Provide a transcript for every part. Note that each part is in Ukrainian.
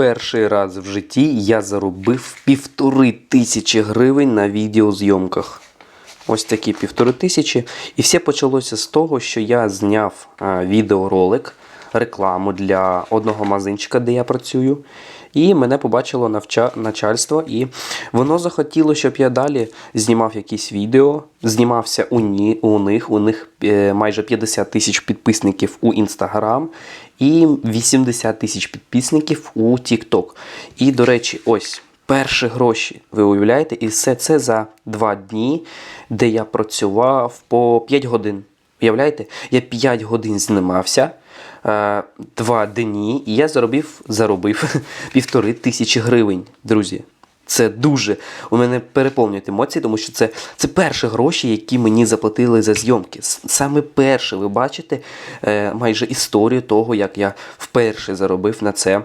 Перший раз в житті я заробив півтори тисячі гривень на відеозйомках. Ось такі півтори тисячі. І все почалося з того, що я зняв відеоролик, рекламу для одного магазинчика, де я працюю. І мене побачило навча... начальство, і воно захотіло, щоб я далі знімав якісь відео. Знімався у, ні... у них. У них е, майже 50 тисяч підписників у Інстаграм і 80 тисяч підписників у TikTok. І, до речі, ось перші гроші. Ви уявляєте? І все це за два дні, де я працював по 5 годин. Уявляєте? Я 5 годин знімався. е, Два дні, і я заробив, заробив півтори тисячі гривень, друзі. Це дуже у мене переповнюють емоції, тому що це, це перші гроші, які мені заплатили за зйомки. Саме перше, ви бачите е, майже історію того, як я вперше заробив на це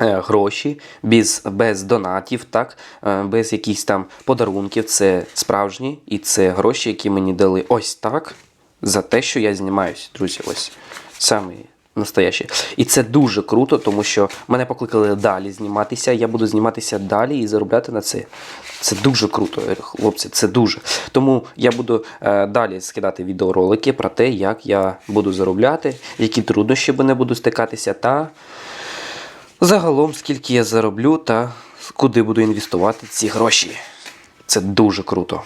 е, гроші без, без донатів, так, е, без якихось там подарунків. Це справжні, і це гроші, які мені дали ось так за те, що я знімаюсь, друзі. Ось саме настоящі. І це дуже круто, тому що мене покликали далі зніматися. Я буду зніматися далі і заробляти на це. Це дуже круто, хлопці. Це дуже. Тому я буду е, далі скидати відеоролики про те, як я буду заробляти, які труднощі мене буду стикатися, та загалом скільки я зароблю та куди буду інвестувати ці гроші. Це дуже круто.